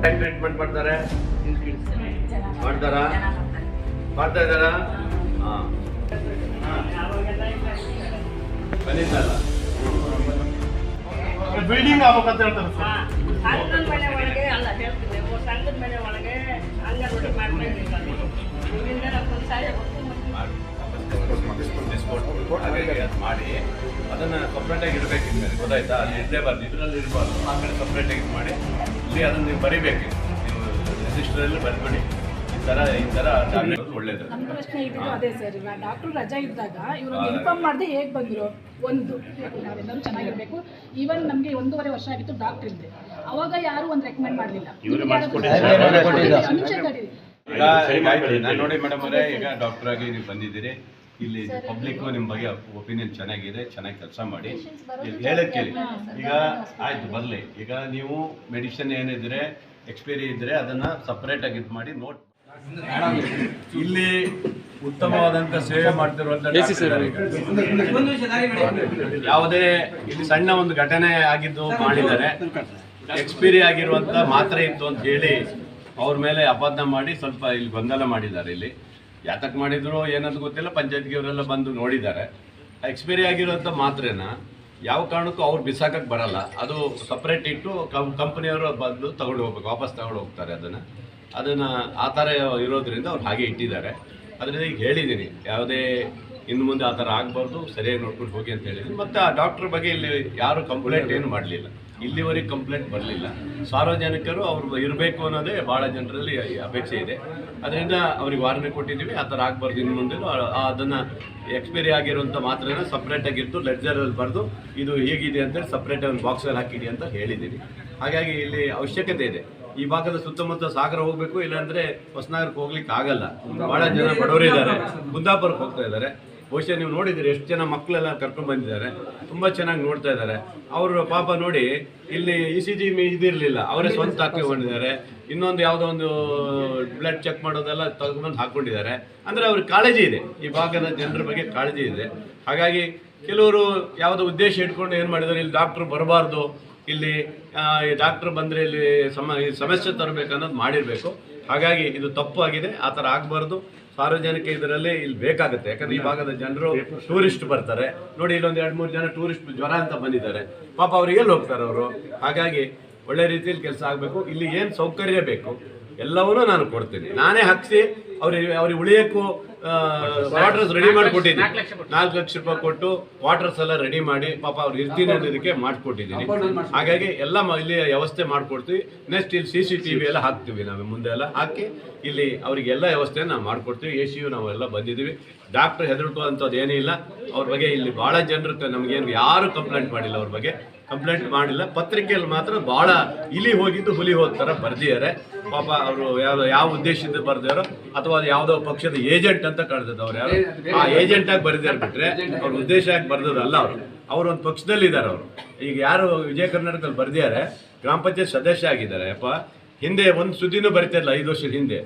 Treatment ಮಾಡ್ತಾರೆ ಮಾಡ್ತಾರಾ ಮಾಡ್ತಾ ಇದ್ದಾರಾ ಹಾಂ ಬಂದಿದ್ದಲ್ಲ ಬಿಲ್ಡಿಂಗ್ ಆಗ್ಬೇಕಂತ ಹೇಳ್ತಾರೆ ಸರ್ ಸಣ್ಣದ ಮನೆ ಒಳಗೆ ಅಲ್ಲ ಸಣ್ಣದ ಮನೆ ಒಳಗೆ ಅಂಗನವಾಡಿ ಇದ್ದೀವಿ ಇಲ್ಲಿಂದ ಸಹಾಯ ಮಾಡಿ ಅದನ್ನ ಸಪ್ರೇಟ್ ಆಗಿ ಇಡಬೇಕು ಇನ್ಮೇಲೆ ಗೊತ್ತಾಯ್ತಾ? ಅಲ್ಲಿ ಇರಲೇಬಾರ್ದು ಇದರಲ್ಲಿ ಇರಬಾರ್ದು. ಆ ಕಡೆ ಸಪ್ರೇಟ್ ಆಗಿ ಮಾಡಿ ಇಲ್ಲಿ ಅದನ್ನ ನೀವು ಬರಿಬೇಕು. ನೀವು ರಿಜಿಸ್ಟ್ರಲ್ಲಿ ಬರ್ಬೇಡಿ. ಈ ಥರ ಈ ಥರ ಟ್ಯಾಬ್ಲೆಟ್ ಒಳ್ಳೇದು. ನಮ್ಮ ಪ್ರಶ್ನೆ ಅದೇ ಸರ್ ಇವಾಗ ಡಾಕ್ಟರ್ ರಜಾ ಇದ್ದಾಗ ಇವ್ರಿಗೆ ಇನ್ಫಾರ್ಮ್ ಮಾಡದೆ ಹೇಗೆ ಬಂದ್ರು? ಒಂದು ನಾವೆಲ್ಲರೂ ಚೆನ್ನಾಗಿರ್ಬೇಕು. ಈವನ್ ನಮಗೆ ಒಂದೂವರೆ ವರ್ಷ ಆಗಿತ್ತು ಡಾಕ್ಟರ್ ಇದ್ದೆ ಅವಾಗ ಯಾರು ಒಂದು ರೆಕಮೆಂಡ್ ಮಾಡಲಿಲ್ಲ. ಈಗ ಈಗ ನಾನು ನೋಡಿ ಮೇಡಮ್ ಅವರೇ ಈಗ ಡಾಕ್ಟರ್ ಆಗಿ ನೀವು ಬಂದಿದ್ದೀರಿ. ಇಲ್ಲಿ ಪಬ್ಲಿಕ್ ನಿಮ್ಮ ಬಗ್ಗೆ ಒಪಿನಿಯನ್ ಚೆನ್ನಾಗಿದೆ ಚೆನ್ನಾಗಿ ಕೆಲಸ ಮಾಡಿ. ಹೇಳಕ್ಕೆ ಹೇಳಕ್ ಕೇಳಿ ಈಗ ಆಯ್ತು ಬರಲಿ. ಈಗ ನೀವು ಮೆಡಿಸಿನ್ ಏನಿದ್ರೆ ಎಕ್ಸ್ಪೈರಿ ಇದ್ರೆ ಅದನ್ನ ಸಪ್ರೇಟ್ ಆಗಿ ಇದು ಮಾಡಿ ನೋಟ್ ಇಲ್ಲಿ ಉತ್ತಮವಾದಂತ ಸೇವೆ ಈಗ. ಯಾವುದೇ ಇಲ್ಲಿ ಸಣ್ಣ ಒಂದು ಘಟನೆ ಆಗಿದ್ದು ಮಾಡಿದ್ದಾರೆ. ಎಕ್ಸ್ಪೈರಿ ಆಗಿರುವಂತ ಮಾತ್ರೆ ಇತ್ತು ಅಂತ ಹೇಳಿ ಅವ್ರ ಮೇಲೆ ಅಪಾದನೆ ಮಾಡಿ ಸ್ವಲ್ಪ ಇಲ್ಲಿ ಗೊಂದಲ ಮಾಡಿದ್ದಾರೆ ಇಲ್ಲಿ. ಯಾತಕ್ ಮಾಡಿದ್ರು ಏನಂತ ಗೊತ್ತಿಲ್ಲ ಪಂಚಾಯತ್ಗೆ ಇವರೆಲ್ಲ ಬಂದು ನೋಡಿದ್ದಾರೆ. ಎಕ್ಸ್ಪೈರಿ ಆಗಿರೋಂಥ ಮಾತ್ರೆನ ಯಾವ ಕಾರಣಕ್ಕೂ ಅವ್ರು ಬಿಸಾಕಕ್ಕೆ ಬರಲ್ಲ. ಅದು ಸಪ್ರೇಟ್ ಇಟ್ಟು ಕಂಪ್ನಿಯವರು ಬಂದು ತಗೊಂಡು ಹೋಗ್ಬೇಕು, ವಾಪಸ್ ತಗೊಂಡು ಹೋಗ್ತಾರೆ ಅದನ್ನ. ಅದನ್ನ ಆ ಥರ ಇರೋದ್ರಿಂದ ಅವ್ರು ಹಾಗೆ ಇಟ್ಟಿದ್ದಾರೆ. ಅದರಿಂದ ಈಗ ಹೇಳಿದ್ದೀನಿ ಯಾವುದೇ ಇನ್ನು ಮುಂದೆ ಆ ಥರ ಆಗಬಾರ್ದು, ಸರಿಯಾಗಿ ನೋಡ್ಕೊಂಡು ಹೋಗಿ ಅಂತ ಹೇಳಿದ್ದೀನಿ ಮತ್ತು ಆ ಡಾಕ್ಟರ್ ಬಗ್ಗೆ ಇಲ್ಲಿ ಯಾರು ಕಂಪ್ಲೇಂಟ್ ಏನು ಮಾಡಲಿಲ್ಲ. ಇಲ್ಲಿವರೆಗೆ ಕಂಪ್ಲೇಂಟ್ ಬರಲಿಲ್ಲ. ಸಾರ್ವಜನಿಕರು ಅವರು ಇರಬೇಕು ಅನ್ನೋದೇ ಭಾಳ ಜನರಲ್ಲಿ ಅಪೇಕ್ಷೆ ಇದೆ. ಅದರಿಂದ ಅವ್ರಿಗೆ ವಾರ್ನಿಂಗ್ ಕೊಟ್ಟಿದ್ದೀವಿ. ಆ ಥರ ಆಗಬಾರ್ದು ಇನ್ನು ಮುಂದೆ. ಅದನ್ನು ಎಕ್ಸ್ಪೈರಿ ಆಗಿರುವಂಥ ಮಾತ್ರೆನ ಸಪ್ರೇಟಾಗಿ ಇಟ್ಟು ಲೆಡ್ಜರಲ್ಲಿ ಬರೆದು ಇದು ಹೇಗಿದೆ ಅಂತೇಳಿ ಸಪ್ರೇಟ್ ಒಂದು ಬಾಕ್ಸಲ್ಲಿ ಹಾಕಿಡಿ ಅಂತ ಹೇಳಿದ್ದೀನಿ ಹಾಗಾಗಿ ಇಲ್ಲಿ ಅವಶ್ಯಕತೆ ಇದೆ. ಈ ಭಾಗದ ಸುತ್ತಮುತ್ತ ಸಾಗರ ಹೋಗಬೇಕು, ಇಲ್ಲಾಂದರೆ ಹೊಸನಗರಕ್ಕೆ ಹೋಗ್ಲಿಕ್ಕೆ ಆಗಲ್ಲ ಭಾಳ ಜನ ಬಡವರಿದ್ದಾರೆ. ಕುಂದಾಪುರಕ್ಕೆ ಹೋಗ್ತಾ ಇದ್ದಾರೆ. ಬಹುಶಃ ನೀವು ನೋಡಿದ್ದೀರಿ, ಎಷ್ಟು ಜನ ಮಕ್ಕಳೆಲ್ಲ ಕರ್ಕೊಂಡು ಬಂದಿದ್ದಾರೆ. ತುಂಬ ಚೆನ್ನಾಗಿ ನೋಡ್ತಾ ಇದ್ದಾರೆ. ಅವರು ಪಾಪ ನೋಡಿ, ಇಲ್ಲಿ ಇ ಸಿ ಜಿ ಇದಿರಲಿಲ್ಲ. ಅವರೇ ಸ್ವಂತ ಹಾಕಿಕೊಂಡಿದ್ದಾರೆ ಇನ್ನೊಂದು ಯಾವುದೋ ಒಂದು ಬ್ಲಡ್ ಚೆಕ್ ಮಾಡೋದೆಲ್ಲ ತಗೊಂಡು ಹಾಕ್ಕೊಂಡಿದ್ದಾರೆ. ಅಂದರೆ ಅವ್ರಿಗೆ ಕಾಳಜಿ ಇದೆ. ಈ ಭಾಗದ ಜನರ ಬಗ್ಗೆ ಕಾಳಜಿ ಇದೆ. ಹಾಗಾಗಿ ಕೆಲವರು ಯಾವುದೋ ಉದ್ದೇಶ ಇಟ್ಕೊಂಡು ಏನು ಮಾಡಿದ್ದಾರೆ, ಇಲ್ಲಿ ಡಾಕ್ಟ್ರು ಬರಬಾರ್ದು ಇಲ್ಲಿ ಡಾಕ್ಟರ್ ಬಂದರೆ ಇಲ್ಲಿ ಸಮ ಸಮಸ್ಯೆ ತರಬೇಕು ಅನ್ನೋದು ಮಾಡಿರಬೇಕು. ಹಾಗಾಗಿ ಇದು ತಪ್ಪು ಆಗಿದೆ, ಆ ಥರ ಆಗಬಾರ್ದು. ಸಾರ್ವಜನಿಕ ಇದರಲ್ಲಿ ಇಲ್ಲಿ ಬೇಕಾಗುತ್ತೆ. ಯಾಕಂದ್ರೆ ಈ ಭಾಗದ ಜನರು ಟೂರಿಸ್ಟ್ ಬರ್ತಾರೆ. ನೋಡಿ, ಇಲ್ಲೊಂದು ಎರಡು, ಮೂರು ಜನ ಟೂರಿಸ್ಟ್ ಜ್ವರ ಅಂತ ಬಂದಿದ್ದಾರೆ. ಪಾಪ ಅವ್ರಿಗೆ ಎಲ್ಲಿ ಹೋಗ್ತಾರೆ ಅವರು? ಹಾಗಾಗಿ ಒಳ್ಳೆ ರೀತಿಯಲ್ಲಿ ಕೆಲಸ ಆಗಬೇಕು. ಇಲ್ಲಿ ಏನು ಸೌಕರ್ಯ ಬೇಕು? ಎಲ್ಲವನ್ನೂ ನಾನು ಕೊಡ್ತೀನಿ. ನಾನೇ ಹಾಕ್ಸಿ ಅವ್ರಿಗೆ ಅವ್ರಿಗೆ ಉಳಿಯಕ್ಕೂ ವಾಟರ್ಸ್ ರೆಡಿ ಮಾಡಿ ಕೊಟ್ಟಿದ್ದೀನಿ ನಾಲ್ಕು ಲಕ್ಷ ರೂಪಾಯಿ ಕೊಟ್ಟು ವಾಟರ್ಸ್ ಎಲ್ಲ ರೆಡಿ ಮಾಡಿ ಪಾಪ ಅವ್ರು ಇರ್ತೀನಿ ಅನ್ನೋದಕ್ಕೆ ಮಾಡಿಕೊಟ್ಟಿದ್ದೀನಿ. ಹಾಗಾಗಿ ಎಲ್ಲ ಮ- ಇಲ್ಲಿ ವ್ಯವಸ್ಥೆ ಮಾಡಿಕೊಡ್ತೀವಿ. ನೆಕ್ಸ್ಟ್ ಇಲ್ಲಿ ಸಿ ಸಿ ಟಿ ವಿ ಎಲ್ಲ ಹಾಕ್ತೀವಿ ನಾವು ಮುಂದೆ ಎಲ್ಲ ಹಾಕಿ ಇಲ್ಲಿ ಅವರಿಗೆಲ್ಲ ವ್ಯವಸ್ಥೆ ನಾವು ಮಾಡಿಕೊಡ್ತೀವಿ. ಎ ಸಿ ಯು ನಾವೆಲ್ಲ ಬಂದಿದ್ದೀವಿ. ಡಾಕ್ಟರ್ ಹೆದರ್ಕೊಳ್ಳೋಂಥದ್ದು ಏನೂ ಇಲ್ಲ. ಅವ್ರ ಬಗ್ಗೆ ಇಲ್ಲಿ ಭಾಳ ಜನರು ನಮಗೇನು ಯಾರು ಕಂಪ್ಲೇಂಟ್ ಮಾಡಿಲ್ಲ ಅವ್ರ ಬಗ್ಗೆ. ಕಂಪ್ಲೇಂಟ್ ಮಾಡಿಲ್ಲ. ಪತ್ರಿಕೆಯಲ್ಲಿ ಮಾತ್ರ ಭಾಳ ಇಲಿ ಹೋಗಿದ್ದು ಹುಲಿ ಹೋದ ಥರ ಬರ್ದಿದ್ದಾರೆ. ಪಾಪ ಅವರು ಯಾವ ಯಾವ ಉದ್ದೇಶದಿಂದ ಬರ್ದಿರೋ ಅಥವಾ ಅದು ಯಾವುದೋ ಪಕ್ಷದ ಏಜೆಂಟ್ ಅಂತ ಕಳ್ದದ್ದು ಅವ್ರು ಯಾರು? ಆ ಏಜೆಂಟ್ ಆಗಿ ಬರೆದಾರೆ ಬಿಟ್ರೆ ಅವ್ರ ಉದ್ದೇಶ ಆಗಿ ಬರ್ದದಲ್ಲ ಅವರು. ಅವ್ರು ಒಂದು ಪಕ್ಷದಲ್ಲಿ ಇದ್ದಾರೆ ಅವರು. ಈಗ ಯಾರು ವಿಜಯ ಕರ್ನಾಟಕದಲ್ಲಿ ಬರ್ದಿದ್ದಾರೆ ಗ್ರಾಮ ಪಂಚಾಯತ್ ಸದಸ್ಯ ಆಗಿದ್ದಾರೆ ಅಪ್ಪ. ಹಿಂದೆ ಒಂದು ಸುದ್ದಿನೂ ಬರಿತಿರಲ್ಲ ಐದು ವರ್ಷದ ಹಿಂದೆ.